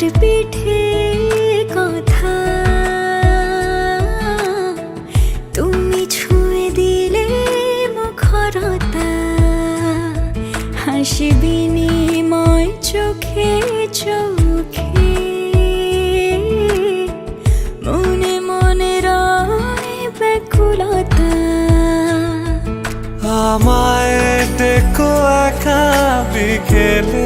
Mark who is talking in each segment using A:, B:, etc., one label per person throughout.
A: পিঠে কথা। তুমি ছুঁয়ে দিলে মুখরতা। চোখে চোখে।
B: মনে মনে আমায় দেখো একা বিকেলে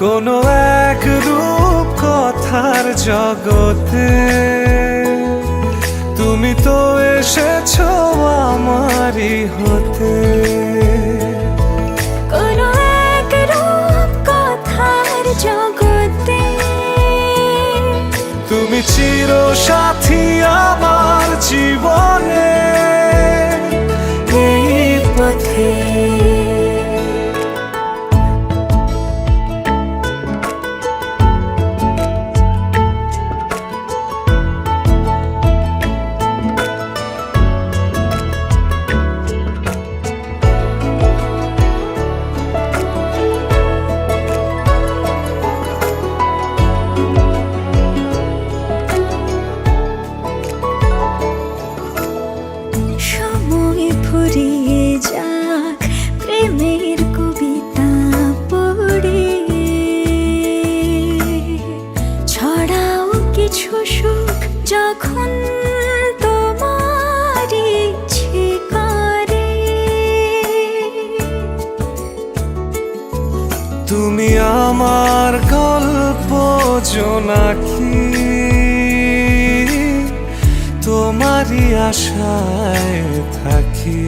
A: কোনো এক রূপ কথার জগতে। তুমি তো এসেছ আমারই হতে।
B: কোনো এক রূপ কথার জগতে।
A: তুমি চির সাথী আমার জীবনে।
B: এই পথে কিছু সুখ যখন
A: তুমি আমার গল্প জোনাকি তোমারই আশায় থাকি।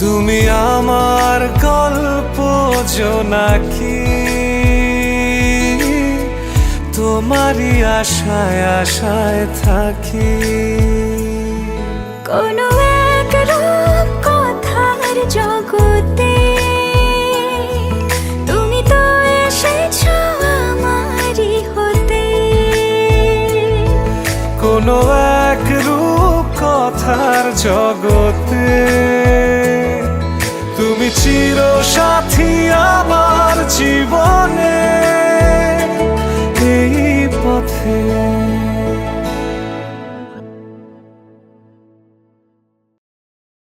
A: তুমি আমার গল্প জোনাকি তোমারই আশায় আশায় থাকি।
B: কোনো এক রূপ কথার জগতে তুমি তো এসেছ আমারই হতে।
A: কোনো এক রূপ কথার জগতে তুমি চির সাথী আমার জীবনে।